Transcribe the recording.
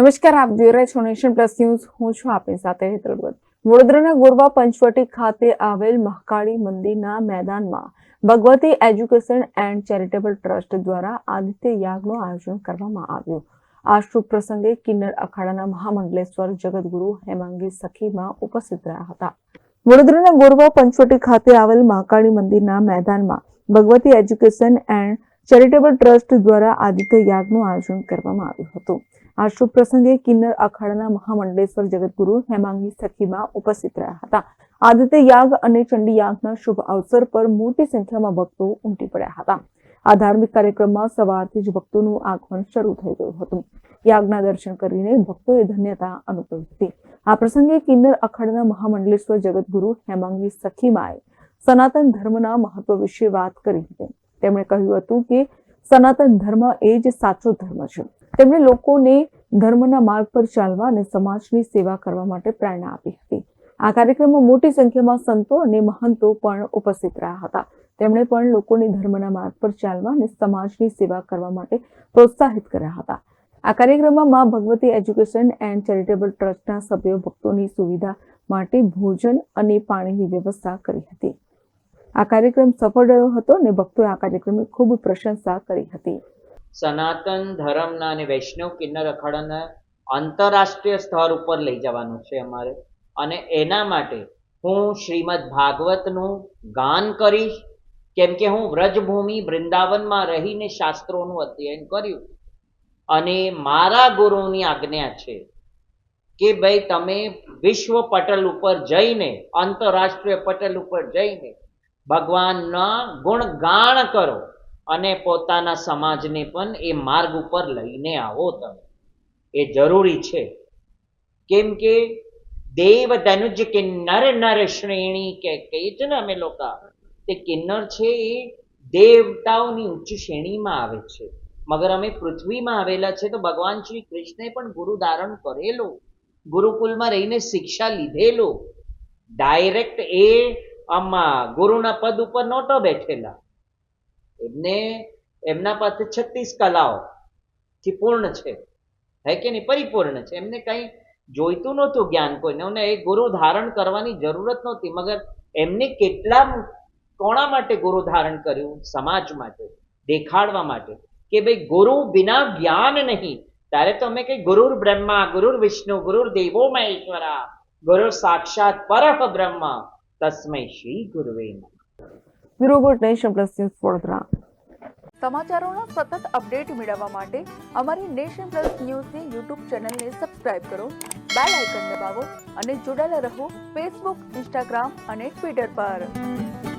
નમસ્કાર, આપ જોઈ રહ્યા છો નેશન પ્લસ ન્યૂઝ. હું છું આપની સાથે હેતલ વડોદરાના ગોરવા પંચવટી ખાતે આવેલ મહાકાળી મંદિરના મેદાનમાં Bhagwati education and charitable trust દ્વારા આદિત્ય યાગનું આયોજન કરવામાં આવ્યું. આ શુભ પ્રસંગે કિન્નર અખાડાના મહામંડલેશ્વર જગતગુરુ હેમાંગી સખીમાં ઉપસ્થિત રહ્યા હતા. વડોદરાના ગોરવા પંચવટી ખાતે આવેલ મહાકાળી મંદિરના મેદાનમાં Bhagwati education and charitable trust દ્વારા આદિત્ય યાગનું આયોજન કરવામાં આવ્યું હતું. આ શુભ પ્રસંગે કિન્નર અખાડાના મહામંડલેશ્વર જગતગુરુ હેમાંગી સખીમાં ઉપસ્થિત રહ્યા હતા. આદિત્ય યાગ અને ચંડી યાગના શુભ અવસર પર મોટી સંખ્યામાં ભક્તો ઉમટી પડ્યા હતા. આ ધાર્મિક કાર્યક્રમમાં સવારથી જ ભક્તોનું આગમન શરૂ થઈ ગયું હતું. યાગના દર્શન કરીને ભક્તોએ ધન્યતા અનુભવી હતી. આ પ્રસંગે કિન્નર અખાડાના મહામંડલેશ્વર જગતગુરુ હેમાંગી સખીમાએ સનાતન ધર્મના મહત્વ વિશે વાત કરી હતી. તેમણે કહ્યું હતું કે સનાતન ધર્મ એ જ સાચો ધર્મ છે. તેમણે લોકોને ધર્મના માર્ગ પર ચાલવા અને સમાજની સેવા કરવા માટે પ્રેરણા આપી હતી. આ કાર્યક્રમમાં મોટી સંખ્યામાં સંતો અને મહંતો પણ ઉપસ્થિત રહ્યા હતા. તેમણે પણ લોકોને ધર્મના માર્ગ પર ચાલવા અને સમાજની સેવા કરવા માટે પ્રોત્સાહિત કર્યા હતા. આ કાર્યક્રમમાં મા ભગવતી એજ્યુકેશન એન્ડ ચેરિટેબલ ટ્રસ્ટના સભ્યો ભક્તોની સુવિધા માટે ભોજન અને પાણીની વ્યવસ્થા કરી હતી. આ કાર્યક્રમ સફળ રહ્યો હતો અને ભક્તોએ આ કાર્યક્રમની ખૂબ પ્રશંસા કરી હતી. સનાતન ધર્મના અને વૈષ્ણવ કિન્નર અખાડાના આંતરરાષ્ટ્રીય સ્તર ઉપર લઈ જવાનું છે અમારે. અને એના માટે હું શ્રીમદ ભાગવતનું ગાન કરીશ. કેમ કે હું વ્રજભૂમિ વૃંદાવનમાં રહીને શાસ્ત્રોનું અધ્યયન કર્યું. અને મારા ગુરુની આજ્ઞા છે કે ભાઈ તમે વિશ્વ પટલ ઉપર જઈને, આંતરરાષ્ટ્રીય પટલ ઉપર જઈને ભગવાનના ગુણગાન કરો અને પોતાના સમાજને પણ એ માર્ગ ઉપર લઈને આવો તમે. એ જરૂરી છે. કેમ કે દેવ ધનુજ કિન્નર નર શ્રેણી કે કહીએ છે ને અમે લોકો. તે કિન્નર છે એ દેવતાઓની ઉચ્ચ શ્રેણીમાં આવે છે. મગર અમે પૃથ્વીમાં આવેલા છે તો ભગવાન શ્રી કૃષ્ણે પણ ગુરુ ધારણ કરેલો. ગુરુકુલમાં રહીને શિક્ષા લીધેલો. ડાયરેક્ટ એ આમાં ગુરુના પદ ઉપર નહોતો બેઠેલા. એમને, એમના પાસે છત્રીસ કલાઓ થી પૂર્ણ છે. હે કે નહીં? પરિપૂર્ણ છે. એમને કંઈ જોઈતું નહોતું જ્ઞાન કોઈને. અને એ ગુરુ ધારણ કરવાની જરૂરત નહોતી. મગર એમને કેટલા કોણા માટે ગુરુ ધારણ કર્યું? સમાજ માટે, દેખાડવા માટે? કે ભાઈ ગુરુ વિના જ્ઞાન નહીં. ત્યારે તો અમે કઈ ગુરુર બ્રહ્મા, ગુરુર વિષ્ણુ, ગુરુર દેવો મહેશ્વરા ગુરુ સાક્ષાત પરહ બ્રહ્મ તસ્મૈ શ્રી ગુરુવે નમઃ bureau report nation plus news Vadodara સમાચારોના સતત અપડેટ મેળવવા માટે અમારી નેશન પ્લસ ન્યૂઝની યુટ્યુબ ચેનલને સબસ્ક્રાઇબ કરો બેલ આઇકન દબાવો અને જોડાયેલા રહો ફેસબુક ઇન્સ્ટાગ્રામ અને ટ્વિટર પર